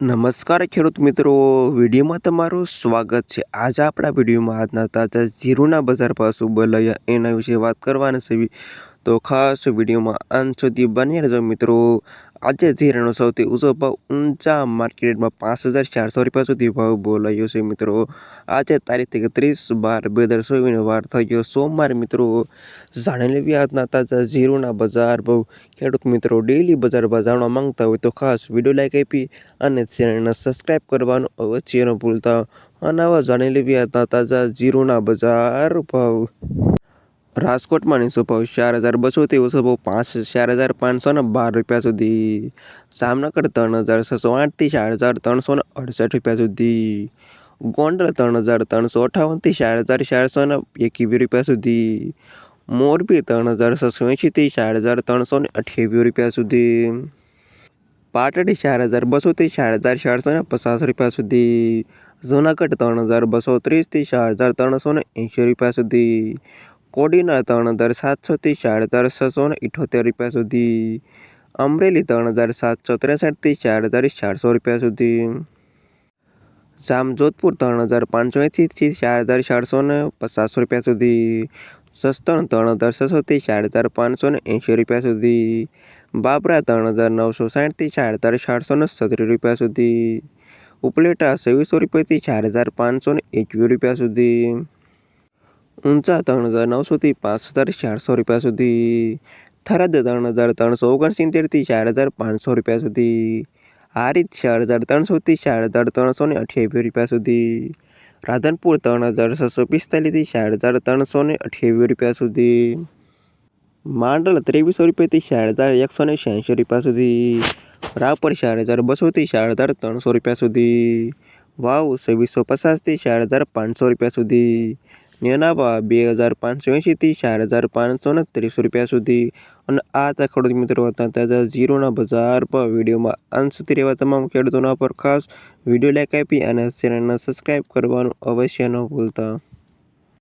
નમસ્કાર ખેડૂત મિત્રો, વિડીયોમાં તમારું સ્વાગત છે. આજે આપણા વિડીયોમાં આજના તાજા ઝીરુના બજાર પાસે બોલાયા એના વિશે વાત કરવાના છે. તો ખાસ વિડીયોમાં અંત સુધી બની રહેજો મિત્રો. આજે ધીરાનો સૌથી ઊંચો ભાવ ઊંચા માર્કેટમાં પાંચ હજાર ચારસો રૂપિયા સુધી ભાવ બોલાયો છે મિત્રો. આજે તારીખ એકત્રીસ બાર બે હજાર ચોવીસનો વાર થઈ ગયો સોમવાર મિત્રો જાણી લેવી આજના તાજા ઝીરોના બજાર ભાવ. ખેડૂત મિત્રો ડેલી બજાર જાણવા માંગતા હોય તો ખાસ વીડિયો લાઈક આપી અને ચેનલને સબસ્ક્રાઈબ કરવાનું અવશ્ય ન ભૂલતા. અને આવા જાણી લેવી આજના તાજા ઝીરોના બજાર ભાવ. રાજકોટમાં નીચો ભાવ ચાર હજાર બસોથી ઓછો ભાવ પાંચ, ચાર હજાર પાંચસો ને બાર રૂપિયા સુધી. જામનગર ત્રણ હજાર છસો આઠથી ચાર હજાર ત્રણસો અડસઠ રૂપિયા સુધી. ગોંડલ ત્રણ હજાર ત્રણસો અઠાવનથી ચાર હજાર ચારસો ને એકવીસ રૂપિયા સુધી. મોરબી ત્રણ હજાર છસો એંશીથી ચાર હજાર ત્રણસો ને અઠ્યાવીસ રૂપિયા સુધી. પાટડી ચાર હજાર બસોથી ચાર હજાર ચારસો ને પચાસ રૂપિયા સુધી. જૂનાગઢ ત્રણ હજાર બસો ત્રીસથી ચાર હજાર ત્રણસો ને એંશી રૂપિયા સુધી. કોડીના ત્રણ હજાર સાતસોથી ચાર હજાર છસો ને ઇઠોતેર રૂપિયા સુધી. અમરેલી ત્રણ હજાર સાતસો ત્રેસઠથી ચાર હજાર ચારસો રૂપિયા સુધી. જામજોધપુર ત્રણ હજાર પાંચસો એંસીથી ચાર હજાર ચારસો ને પચાસ રૂપિયા સુધી. સસ્તણ ત્રણ હજાર છસોથી ચાર હજાર પાંચસો ને એંશી રૂપિયા સુધી. બાબરા ત્રણ હજાર નવસો સાઠથી ચાર હજાર ચારસો ને સત્તરી રૂપિયા સુધી. ઉપલેટા છવ્વીસો રૂપિયાથી ચાર હજાર પાંચસો ને એકવીસ રૂપિયા સુધી. ઊંચા ત્રણ હજાર નવસોથી પાંચ હજાર ચારસો રૂપિયા સુધી. થરાદ ત્રણ હજાર ત્રણસો ઓગણસિત્તેરથી ચાર હજાર પાંચસો રૂપિયા સુધી. હારીજ ચાર હજાર ત્રણસોથી ચાર હજાર ત્રણસો ને અઠ્યાવીસ રૂપિયા સુધી. રાધનપુર ત્રણ હજાર છસો પિસ્તાલીસથી ચાર હજાર ત્રણસો ને અઠ્યાવીસ રૂપિયા સુધી. માંડલ ત્રેવીસો રૂપિયાથી ચાર હજાર એકસો ને છ્યાસી રૂપિયા સુધી. રાપર ચાર હજાર બસોથી ચાર હજાર ત્રણસો રૂપિયા સુધી. વાવ છવ્વીસો પચાસથી ચાર હજાર પાંચસો રૂપિયા સુધી. નેનાવા બે હજાર પાંચસો એંશીથી ચાર હજાર પાંચસો ને રૂપિયા સુધી. અને આ હતા ખેડૂત મિત્રો હતા તાજા ઝીરોના બજાર પર. વિડીયોમાં અંત સુધી રહેવા તમામ ખેડૂતોના પર ખાસ વીડિયો લાઈક આપી અને ચેનલને સબસ્ક્રાઈબ કરવાનું અવશ્ય ન ભૂલતા.